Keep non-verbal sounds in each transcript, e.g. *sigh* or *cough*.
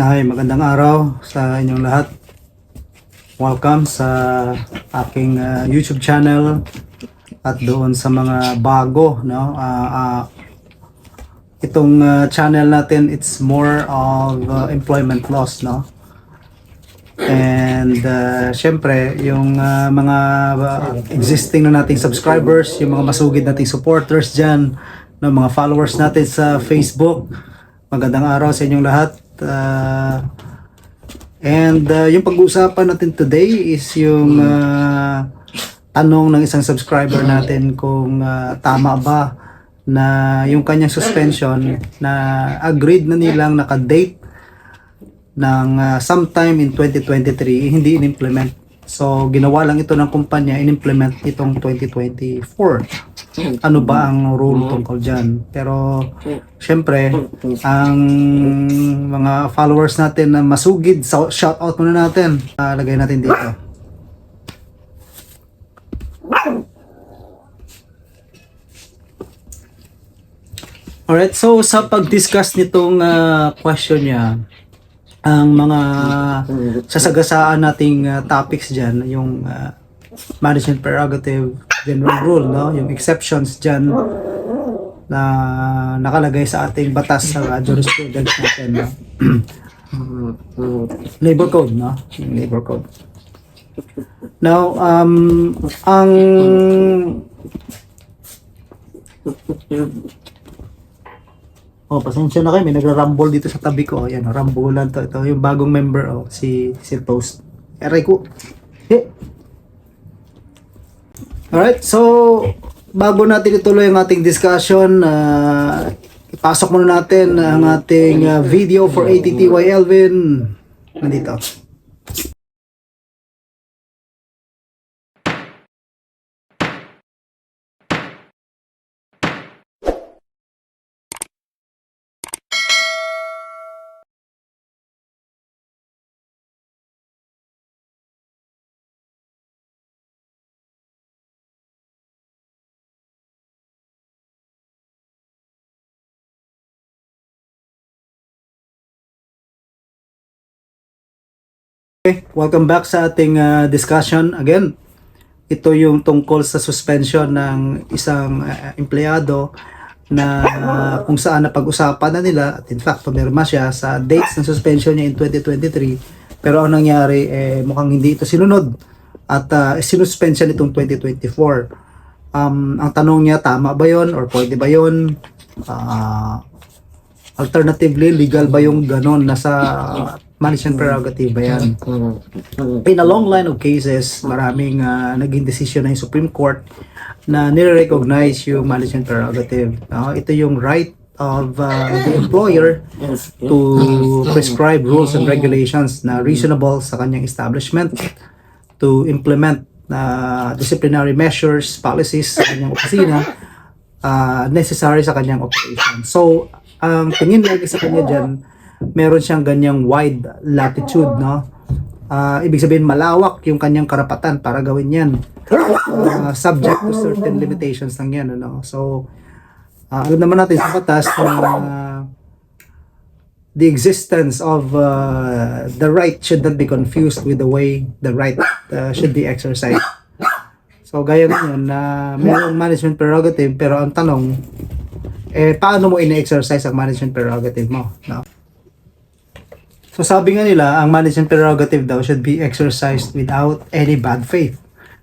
Hi, magandang araw sa inyong lahat. Welcome sa aking uh, YouTube channel at doon sa mga bago, no? Ah, ah, itong uh, channel natin, it's more of uh, employment laws, no? And uh, syempre, yung uh, mga uh, existing na nating subscribers, yung mga masugid nating supporters dyan, no, mga followers natin sa Facebook, magandang araw sa inyong lahat. Uh, and uh, yung pag-uusapan natin today is yung uh, tanong ng isang subscriber natin kung uh, tama ba na yung kanyang suspension na agreed na nilang naka-date ng uh, sometime in 2023 hindi in-implement. So ginawa lang ito ng kumpanya in-implement itong 2024. Ano ba ang rule tungkol dyan? Pero syempre ang mga followers natin na masugid, so, shout out muna natin. Uh, lagay natin dito. Alright, so sa pag-discuss nitong uh, question niya, ang mga sasagasaan nating uh, topics dyan, yung uh, management prerogative, general rule, no? yung exceptions dyan na nakalagay sa ating batas sa uh, jurisprudence natin. No? *clears throat* labor code, no? Yung labor code. Now, um, ang Oh, pasensya na kayo. May nagra-rumble dito sa tabi ko. Ayan, oh, rambulan to. Ito yung bagong member, oh, si, si Toast. Eray ko. Eh. Alright, so, bago natin ituloy ang ating discussion, uh, ipasok muna natin ang ating uh, video for ATTY Elvin. Nandito. Okay, welcome back sa ating uh, discussion again. Ito yung tungkol sa suspension ng isang uh, empleyado na uh, kung saan napag-usapan na nila at in fact pumirma siya sa dates ng suspension niya in 2023 pero ang nangyari eh, mukhang hindi ito sinunod at uh, sinuspend nitong 2024 um, ang tanong niya tama ba yon or pwede ba yon uh, alternatively legal ba yung ganon nasa management prerogative ba yan in a long line of cases, maraming uh, naging decision ng Supreme Court na nire-recognize yung management prerogative. No? Ito yung right of uh, the employer to prescribe rules and regulations na reasonable sa kanyang establishment to implement uh, disciplinary measures, policies sa kanyang opisina uh, necessary sa kanyang operation. So, ang tingin lagi sa kanya dyan, meron siyang ganyang wide latitude, no? Ah, ibig sabihin malawak yung kanyang karapatan para gawin yan. Ah, subject to certain limitations lang yan, ano? So, ah, alam naman natin sa batas na the existence of uh, the right should not be confused with the way the right uh, should be exercised. So, gaya ngayon na mayroong management prerogative pero ang tanong, eh, paano mo ine-exercise ang management prerogative mo? No? So sabi nga nila, ang management prerogative daw should be exercised without any bad faith.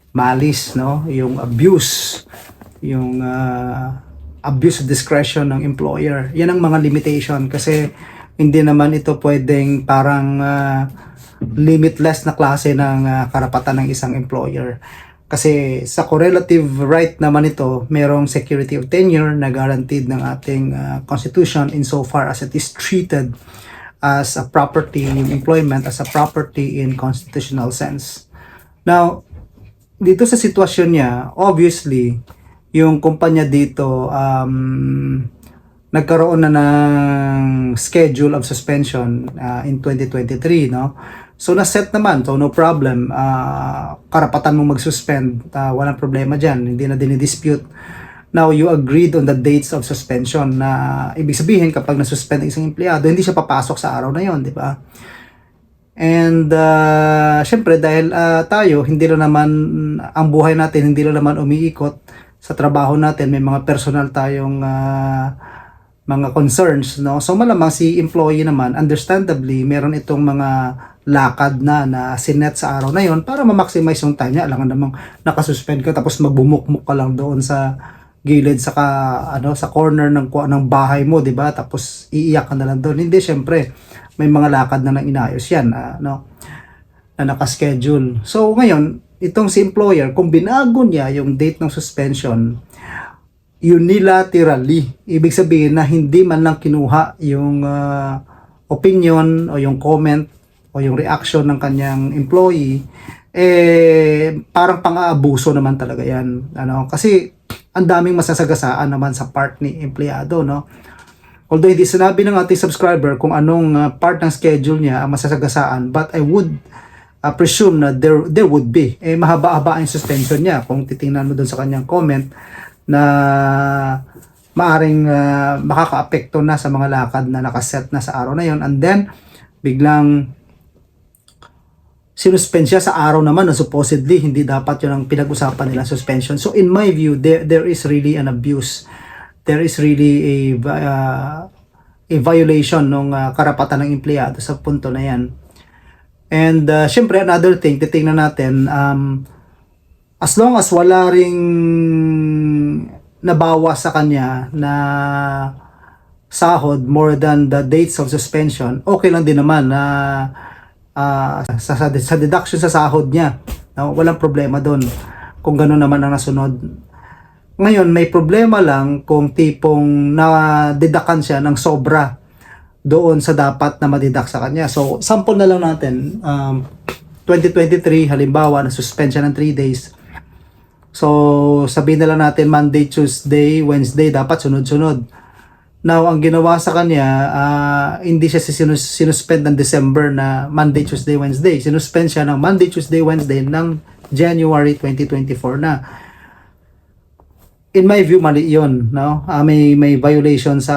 Malice, no? Yung abuse, yung uh, abuse of discretion ng employer. Yan ang mga limitation kasi hindi naman ito pwedeng parang uh, limitless na klase ng uh, karapatan ng isang employer. Kasi sa correlative right naman ito, merong security of tenure na guaranteed ng ating uh, constitution insofar as it is treated as a property in employment as a property in constitutional sense. Now, dito sa sitwasyon niya, obviously, yung kumpanya dito um, nagkaroon na ng schedule of suspension uh, in 2023, no? So, na-set naman. So, no problem. Uh, karapatan mo mag-suspend. Uh, walang problema dyan. Hindi na dinidispute Now, you agreed on the dates of suspension na ibig sabihin kapag nasuspend ang isang empleyado, hindi siya papasok sa araw na yon, di ba? And uh, syempre dahil ah, tayo hindi lang naman ang buhay natin hindi lang naman umiikot sa trabaho natin. May mga personal tayong ah, mga concerns no? So malamang si employee naman understandably meron itong mga lakad na na sinet sa araw na yon para ma-maximize yung time niya. Alangan namang nakasuspend ka tapos magbumukmuk ka lang doon sa gilid sa ka- ano sa corner ng ng bahay mo 'di ba? Tapos iiyak ka na lang doon. Hindi syempre may mga lakad na nang inayos yan ah, no? Na nakaschedule. So ngayon itong si employer kung binago niya yung date ng suspension unilaterally ibig sabihin na hindi man lang kinuha yung ah, opinion o yung comment o yung reaction ng kanyang employee eh parang pang-aabuso naman talaga yan ano? Kasi ang daming masasagasaan naman sa part ni empleyado no Although hindi sinabi ng ating subscriber kung anong uh, part ng schedule niya ang masasagasaan, but I would uh, presume na there, there would be. Eh, mahaba-haba ang suspension niya. Kung titingnan mo doon sa kanyang comment na maaring uh, makakaapekto na sa mga lakad na nakaset na sa araw na yon and then biglang sinuspend siya sa araw naman na supposedly hindi dapat yun ang pinag-usapan nila suspension. So in my view, there, there is really an abuse there is really a uh, a violation ng uh, karapatan ng empleyado sa punto na yan. And uh, syempre another thing, titingnan natin um, as long as wala ring nabawas sa kanya na sahod more than the dates of suspension, okay lang din naman na uh, sa, sa, sa deduction sa sahod niya. No? Walang problema doon kung gano'n naman ang nasunod. Ngayon, may problema lang kung tipong na-deductan siya ng sobra doon sa dapat na madidak sa kanya. So, sample na lang natin. Um, 2023, halimbawa, na-suspend siya ng 3 days. So, sabihin na lang natin Monday, Tuesday, Wednesday, dapat sunod-sunod. Now, ang ginawa sa kanya, ah, hindi siya sinus- sinuspend ng December na Monday, Tuesday, Wednesday. Sinuspend siya ng Monday, Tuesday, Wednesday ng January 2024 na. In my view mali 'yon no? Ah, may may violation sa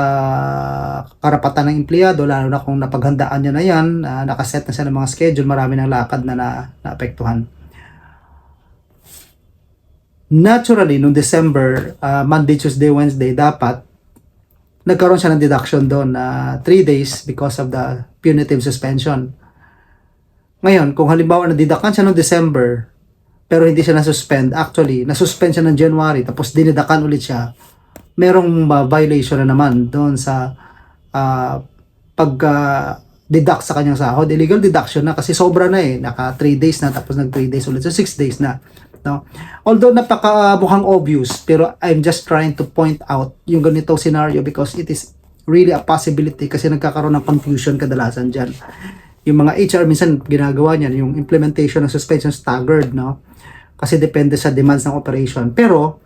karapatan ng empleyado lalo na kung napaghandaan niya na 'yan. Ah, nakaset na siya ng mga schedule marami ng lakad na, na naapektuhan. Naturally nung December ah, Monday Tuesday Wednesday dapat nagkaroon siya ng deduction doon na 3 days because of the punitive suspension ngayon kung halimbawa nadidakan siya noong December pero hindi siya na-suspend. Actually, na-suspend siya ng January, tapos dinidakan ulit siya. Merong uh, violation na naman doon sa uh, pag uh, deduct sa kanyang sahod. Illegal deduction na kasi sobra na eh. Naka 3 days na, tapos nag 3 days ulit. So 6 days na. No? Although napaka mukhang obvious, pero I'm just trying to point out yung ganitong scenario because it is really a possibility kasi nagkakaroon ng confusion kadalasan dyan. Yung mga HR minsan ginagawa niyan, yung implementation ng suspension staggered, no? Kasi depende sa demands ng operation. Pero,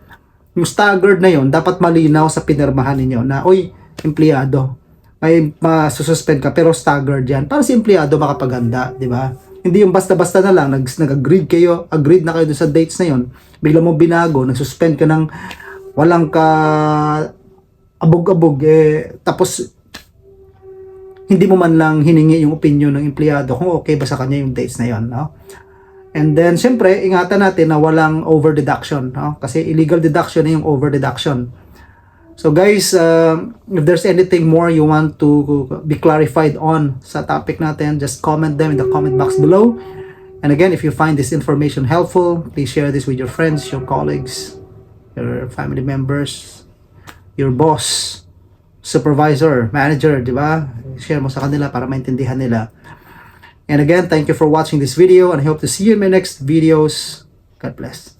yung staggered na yon dapat malinaw sa pinirmahan ninyo na, oy, empleyado, may masususpend ka pero staggered yan. Para si empleyado makapaganda, di ba? Hindi yung basta-basta na lang, nag, nag-agreed kayo, agreed na kayo sa dates na yon bigla mo binago, nag-suspend ka ng walang ka abog-abog, eh, tapos hindi mo man lang hiningi yung opinion ng empleyado kung okay ba sa kanya yung dates na yon, no? And then, syempre, ingatan natin na walang over deduction, no? Kasi illegal deduction na yung over deduction. So guys, um, if there's anything more you want to be clarified on sa topic natin, just comment them in the comment box below. And again, if you find this information helpful, please share this with your friends, your colleagues, your family members, your boss, supervisor, manager, di ba? Share mo sa kanila para maintindihan nila. And again, thank you for watching this video and I hope to see you in my next videos. God bless.